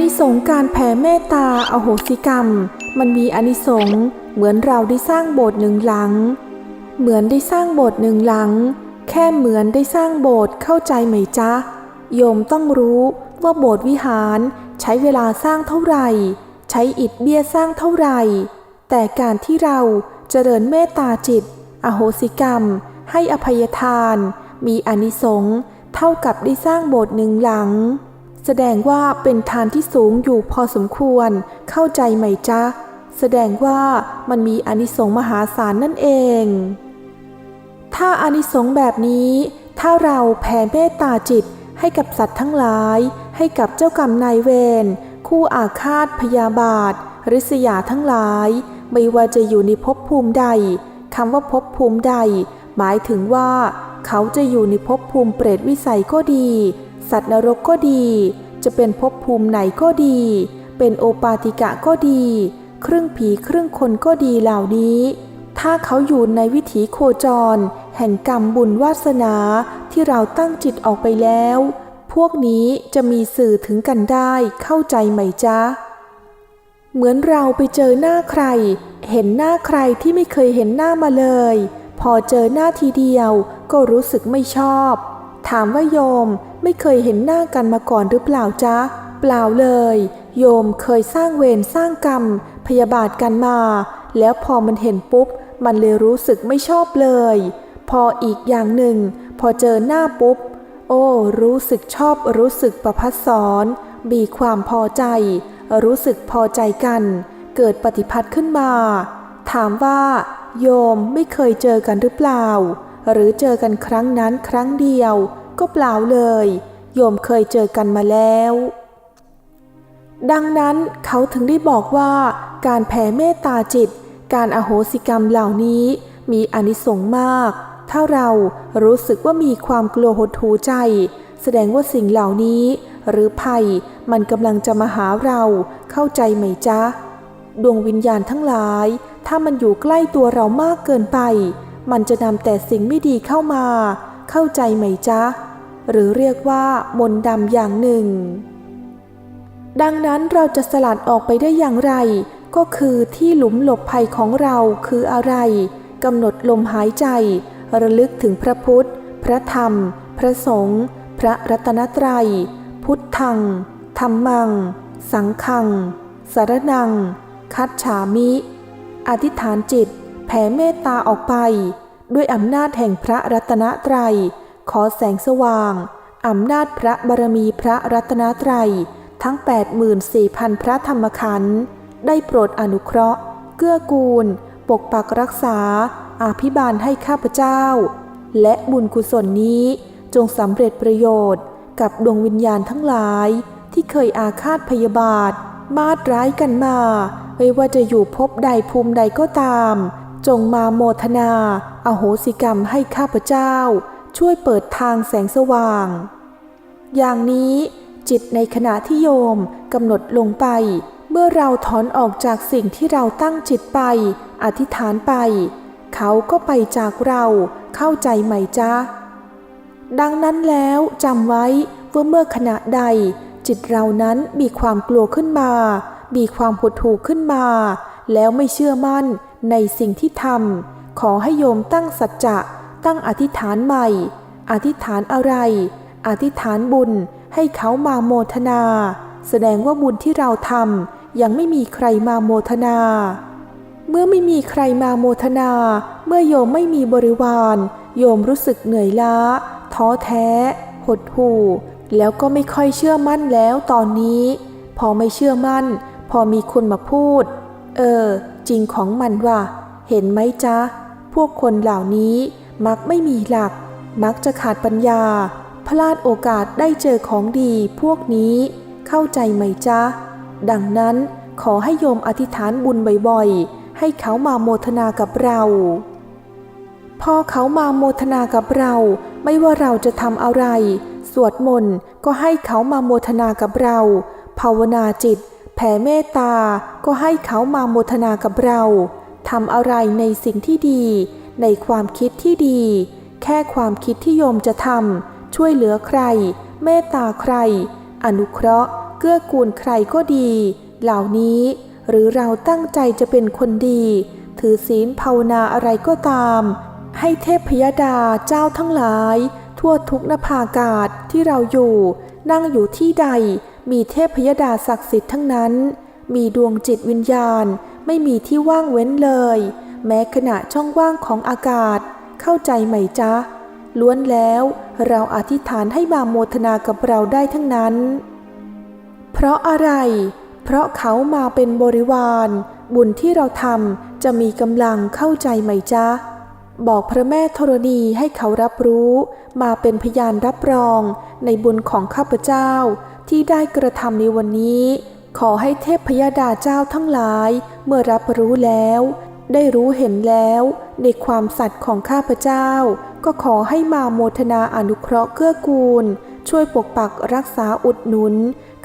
นิสงส์การแผ่เมตตาอโหสิกรรม มันมีอานิสงส์เหมือนเราได้สร้างโบสถ์หนึ่งหลัง เหมือนได้สร้างโบสถ์หนึ่งหลัง แค่เหมือนได้สร้างโบสถ์เข้าใจไหมจ๊ะ โยมต้องรู้ว่าโบสถ์วิหารใช้เวลาสร้างเท่าไหร่ ใช้อิฐเบี้ยสร้างเท่าไหร่ แต่การที่เราเจริญเมตตาจิต อโหสิกรรม ให้อภัยทาน มีอนิสงส์เท่ากับได้สร้างโบสถ์หนึ่งหลัง แสดงว่าเป็นทานที่สูงอยู่พอสมควร เข้าใจไหมจ๊ะ แสดงว่ามันมีอนิสงส์มหาศาลนั่นเอง ถ้าอานิสงส์แบบนี้ ถ้าเราแผ่เมตตาจิตให้กับสัตว์ทั้งหลาย ให้กับเจ้ากรรมนายเวรคู่อาฆาตพยาบาท ริษยาทั้งหลาย ไม่ว่าจะอยู่ในภพภูมิใดคำว่าภพภูมิใด หมายถึงว่า เขาจะอยู่ในภพภูมิเปรตวิสัยก็ดี สัตว์นรกก็ดี จะเป็นภพภูมิไหนก็ดี เป็นโอปาติกะก็ดี ครึ่งผีครึ่งคนก็ดีเหล่านี้ ถ้าเขาอยู่ในวิถีโคจร แห่งกรรมบุญวาสนาที่เราตั้งจิตออกไปแล้ว พวกนี้จะมีสื่อถึงกันได้เข้าใจไหมจ๊ะ เหมือนเราไปเจอหน้าใคร เห็นหน้าใครที่ไม่เคยเห็นหน้ามาเลย พอเจอหน้าทีเดียวก็รู้สึกไม่ชอบ ถามว่าโยมไม่เคยเห็นหน้ากันมาก่อนหรือเปล่าจ๊ะ เปล่าเลย โยมเคยสร้างเวรสร้างกรรม พยาบาทกันมา แล้วพอมันเห็นปุ๊บ มันเลยรู้สึกไม่ชอบเลย พออีกอย่างหนึ่ง พอเจอหน้าปุ๊บ โอ้ รู้สึกชอบรู้สึกประพัดสอนมีความพอใจ รู้สึกพอใจกัน เกิดปฏิพัทธ์ขึ้นมา ถามว่า โยมไม่เคยเจอกันหรือเปล่า หรือเจอกันครั้งนั้นครั้งเดียว ก็เปล่าเลย โยมเคยเจอกันมาแล้ว ดังนั้นเขาถึงได้บอกว่า การแผ่เมตตาจิต การอโหสิกรรมเหล่านี้มีอนิสงส์มาก ถ้าเรารู้สึกว่ามีความกลัวหดหูใจ แสดงว่าสิ่งเหล่านี้ หรือภัย มันกำลังจะมาหาเรา เข้าใจไหมจ๊ะ ดวงวิญญาณทั้งหลาย ถ้ามันอยู่ใกล้ตัวเรามากเกินไป มันจะนำแต่สิ่งไม่ดีเข้ามา เข้าใจไหมจ๊ะ หรือเรียกว่ามนดำอย่างหนึ่ง ดังนั้นเราจะสลัดออกไปได้อย่างไร ก็คือที่หลุมหลบภัยของเราคืออะไรกำหนดลมหายใจ ระลึกถึงพระพุทธ พระธรรม พระสงฆ์พระรัตนตรัย พุทธังธรรมัง สังฆัง สารนัง คัดฉามิ อธิษฐานจิตแผ่เมตตาออกไป ด้วยอำนาจแห่งพระรัตนตรัย ขอแสงสว่างอำนาจพระบารมีพระรัตนตรัย ทั้ง 84,000 พระธรรมขันธ์ได้โปรดอนุเคราะห์ เกื้อกูล ปกปักรักษา อาภิบาลให้ข้าพเจ้า และบุญกุศลนี้จงสำเร็จประโยชน์ กับดวงวิญญาณทั้งหลายที่เคยอาฆาตพยาบาท มาดร้ายกันมา ไม่ว่าจะอยู่ภพใดภูมิใดก็ตาม จงมาโมทนา อโหสิกรรมให้ข้าพเจ้า ช่วยเปิดทางแสงสว่าง อย่างนี้จิตในขณะที่โยมกำหนดลงไป เมื่อเราถอนออกจากสิ่งที่เราตั้งจิตไป อธิษฐานไป เขาก็ไปจากเราเข้าใจไหมจ๊ะ ดังนั้นแล้วจำไว้ว่าเมื่อขณะใด จิตเรานั้นมีความกลัวขึ้นมา มีความหดหู่ขึ้นมา แล้วไม่เชื่อมั่นในสิ่งที่ทำขอให้โยมตั้งสัจจะ ตั้งอธิษฐานใหม่ อธิษฐานอะไร อธิษฐานบุญให้เขามาโมทนา แสดงว่าบุญที่เราทำยังไม่มีใครมาโมทนา เมื่อไม่มีใครมาโมทนา เมื่อโยมไม่มีบริวาร โยมรู้สึกเหนื่อยล้า ท้อแท้ หดหู่ แล้วก็ไม่ค่อยเชื่อมั่นแล้วตอนนี้ พอไม่เชื่อมั่น พอมีคนมาพูด เออ จริงของมันว่ะ เห็นไหมจ๊ะ พวกคนเหล่านี้มักไม่มีหลัก มักจะขาดปัญญา พลาดโอกาสได้เจอของดีพวกนี้ เข้าใจไหมจ๊ะ ดังนั้นขอให้โยมอธิษฐานบุญบ่อยๆ ให้เขามาโมทนากับเรา พอเขามาโมทนากับเรา ไม่ว่าเราจะทำอะไร สวดมนต์ก็ให้เขามาโมทนากับเรา ภาวนาจิต แผ่เมตตา ก็ให้เขามาโมทนากับเราทำอะไรในสิ่งที่ดี ในความคิดที่ดี แค่ความคิดที่โยมจะทำช่วยเหลือใคร เมตตาใคร อนุเคราะห์ เกื้อกูลใครก็ดี เหล่านี้ หรือเราตั้งใจจะเป็นคนดี ถือศีลภาวนาอะไรก็ตาม ให้เทพพยดาเจ้าทั้งหลาย ทั่วทุกนภาอากาศที่เราอยู่ นั่งอยู่ที่ใด มีเทพพยดาศักดิ์สิทธิ์ทั้งนั้น มีดวงจิตวิญญาณ ไม่มีที่ว่างเว้นเลย แม้ขณะช่องว่างของอากาศ เข้าใจไหมจ๊ะ ล้วนแล้วเราอธิษฐานให้มาโมทนากับเราได้ทั้งนั้น เพราะอะไร เพราะเขามาเป็นบริวาร บุญที่เราทำจะมีกำลังเข้าใจไหมจ๊ะ บอกพระแม่ธรณีให้เขารับรู้ มาเป็นพยานรับรองในบุญของข้าพเจ้าที่ได้กระทำในวันนี้ ขอให้เทพพยดาเจ้าทั้งหลายเมื่อรับรู้แล้ว ได้รู้เห็นแล้ว ในความสัตย์ของข้าพเจ้า ก็ขอให้มาโมทนาอนุเคราะห์เกื้อกูล ช่วยปกปักรักษาอุดหนุน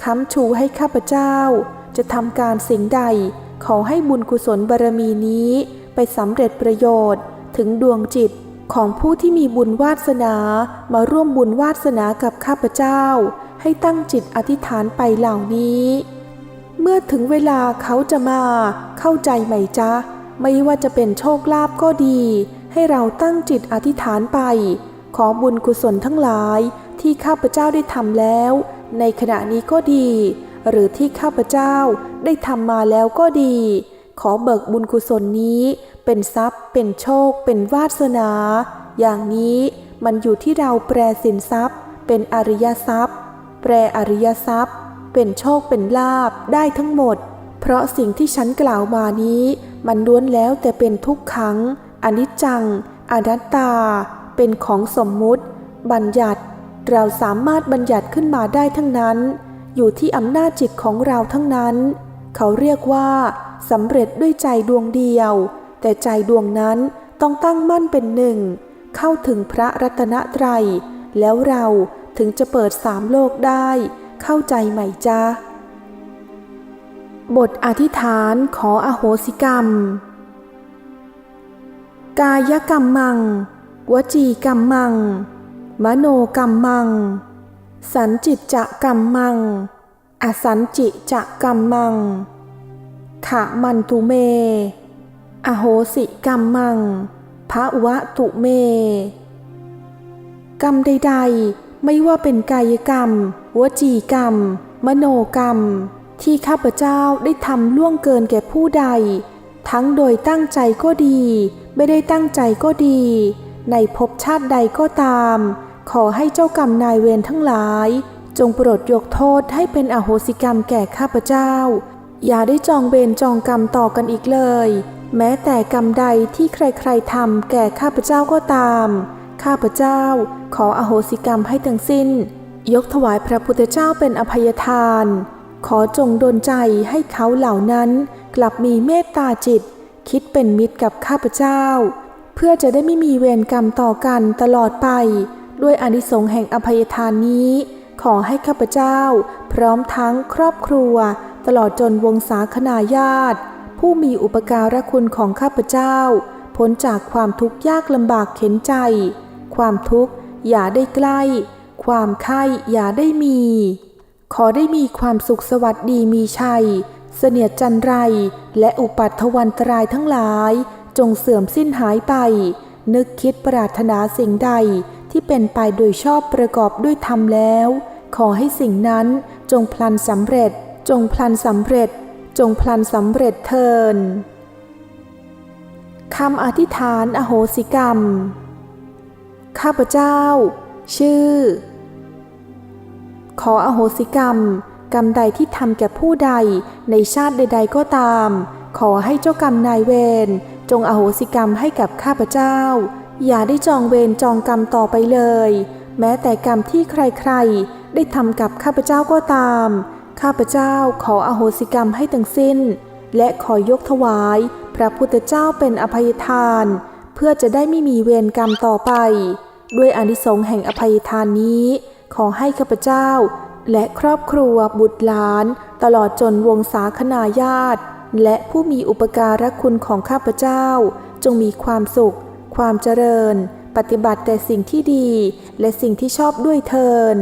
ค้ำชูให้ข้าพเจ้า จะทำการสิ่งใด ขอให้บุญกุศลบารมีนี้ไปสำเร็จประโยชน์ ถึงดวงจิตของผู้ที่มีบุญวาสนามาร่วมบุญวาสนากับข้าพเจ้า ให้ตั้งจิตอธิษฐานไปเหล่านี้ เมื่อถึงเวลาเขาจะมาเข้าใจไหมจ๊ะ ไม่ว่าจะเป็นโชคลาภก็ดี ให้เราตั้งจิตอธิษฐานไป ขอบุญกุศลทั้งหลายที่ข้าพเจ้าได้ทำแล้ว ในขณะนี้ก็ดี หรือที่ข้าพเจ้าได้ทำมาแล้วก็ดี ขอเบิกบุญกุศลนี้ เป็นทรัพย์ เป็นโชค เป็นวาสนา อย่างนี้มันอยู่ที่เราแปลสินทรัพย์ เป็นอริยทรัพย์ แปลอริยทรัพย์ เป็นโชคเป็นลาบได้ทั้งหมด เพราะสิ่งที่ฉันกล่าวมานี้ มันล้วนแล้วแต่เป็นทุกขังอนิจจัง อนัตตา เป็นของสมมุติ บัญญัติ เราสามารถบัญญัติขึ้นมาได้ทั้งนั้น อยู่ที่อำนาจจิตของเราทั้งนั้น เขาเรียกว่าสำเร็จด้วยใจดวงเดียว แต่ใจดวงนั้นต้องตั้งมั่นเป็นหนึ่ง เข้าถึงพระรัตนตรัย แล้วเราถึงจะเปิดสามโลกได้ เข้าใจไหมจ๊ะ บทอธิษฐานขออโหสิกรรม กายกรรมมัง วจีกรรมมัง มโนกรรมมัง สันจิตจะกรรมมัง อสันจิจะกรรมมังขะมันตุเม อโหสิกรรมมังภะวะตุเม กรรมใด ๆ ไม่ว่าเป็นกายกรรม วจีกรรม มโนกรรม ที่ข้าพเจ้าได้ทำล่วงเกินแก่ผู้ใด ทั้งโดยตั้งใจก็ดี ไม่ได้ตั้งใจก็ดี ในภพชาติใดก็ตาม ขอให้เจ้ากรรมนายเวรทั้งหลาย จงโปรดยกโทษให้เป็นอโหสิกรรมแก่ข้าพเจ้า อย่าได้จองเวรจองกรรมต่อกันอีกเลย แม้แต่กรรมใดที่ใครๆทำแก่ข้าพเจ้าก็ตาม ข้าพเจ้าขออโหสิกรรมให้ทั้งสิ้น ยกถวายพระพุทธเจ้าเป็นอภัยทาน ขอจงดลใจให้เขาเหล่านั้นกลับมีเมตตาจิต คิดเป็นมิตรกับข้าพเจ้า เพื่อจะได้ไม่มีเวรกรรมต่อกันตลอดไป ด้วยอานิสงส์แห่งอภัยทานนี้ ขอให้ข้าพเจ้า พร้อมทั้งครอบครัว ตลอดจนวงศาคณาญาติ ผู้มีอุปการะคุณของข้าพเจ้าพ้นจากความทุกข์ยากลำบากเข็นใจ ความทุกข์อย่าได้ใกล้ ความไข้อย่าได้มี ขอได้มีความสุขสวัสดีมีชัย เสนียดจันไร และอุปัตถวันตรายทั้งหลาย จงเสื่อมสิ้นหายไป นึกคิดปรารถนาสิ่งใดที่เป็นไปโดยชอบประกอบด้วยธรรมแล้ว ขอให้สิ่งนั้นจงพลันสำเร็จ จงพลันสำเร็จ จงพลันสำเร็จเทินคำอธิษฐานอโหสิกรรม ข้าพเจ้า ชื่อ ขออโหสิกรรม กรรมใดที่ทำแก่ผู้ใดในชาติใด ๆ ก็ตาม ขอให้เจ้ากรรมนายเวรจงอโหสิกรรมให้กับข้าพเจ้า อย่าได้จองเวรจองกรรมต่อไปเลย แม้แต่กรรมที่ใครๆ ได้ทำกับข้าพเจ้าก็ตาม ข้าพเจ้าขออโหสิกรรมให้ทั้งสิ้น และขอยกถวาย พระพุทธเจ้าเป็นอภัยทาน เพื่อจะได้ไม่มีเวรกรรมต่อไป ด้วยอานิสงส์แห่งอภัยทานนี้ ขอให้ข้าพเจ้า และครอบครัวบุตรหลาน ตลอดจนวงศาคณาญาติ และผู้มีอุปการะคุณของข้าพเจ้า จงมีความสุข ความเจริญ ปฏิบัติแต่สิ่งที่ดี และสิ่งที่ชอบด้วยเทิน